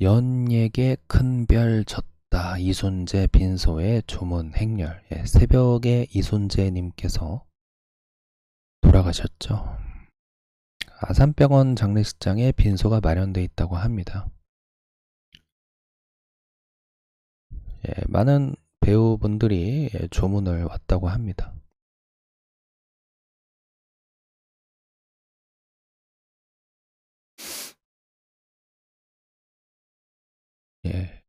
연예계 큰 별 졌다. 이순재 빈소의 조문 행렬. 예, 새벽에 이순재님께서 돌아가셨죠. 아산병원 장례식장에 빈소가 마련돼 있다고 합니다. 예, 많은 배우분들이 예, 조문을 왔다고 합니다. 예.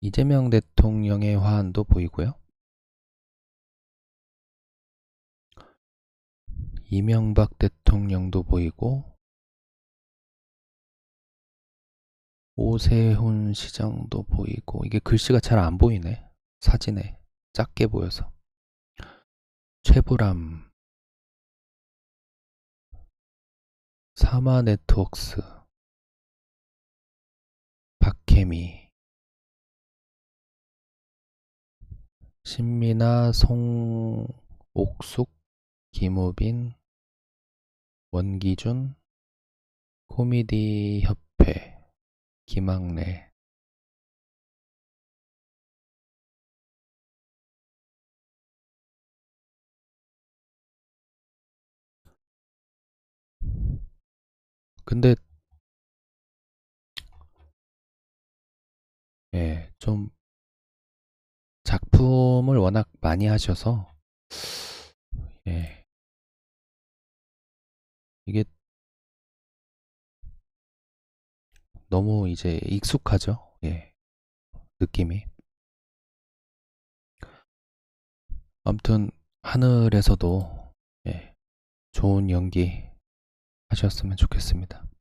이재명 대통령의 화환도 보이고요. 이명박 대통령도 보이고 오세훈 시장도 보이고 이게 글씨가 잘 안 보이네. 사진에 작게 보여서 최불암 사마 네트웍스 박혜미. 신민아 송옥숙 김우빈 원기준 코미디 협회 김학래. 근데 예, 좀 작품을 워낙 많이 하셔서 예. 이게 너무 이제 익숙하죠? 예. 느낌이. 아무튼 하늘에서도 예. 좋은 연기 하셨으면 좋겠습니다.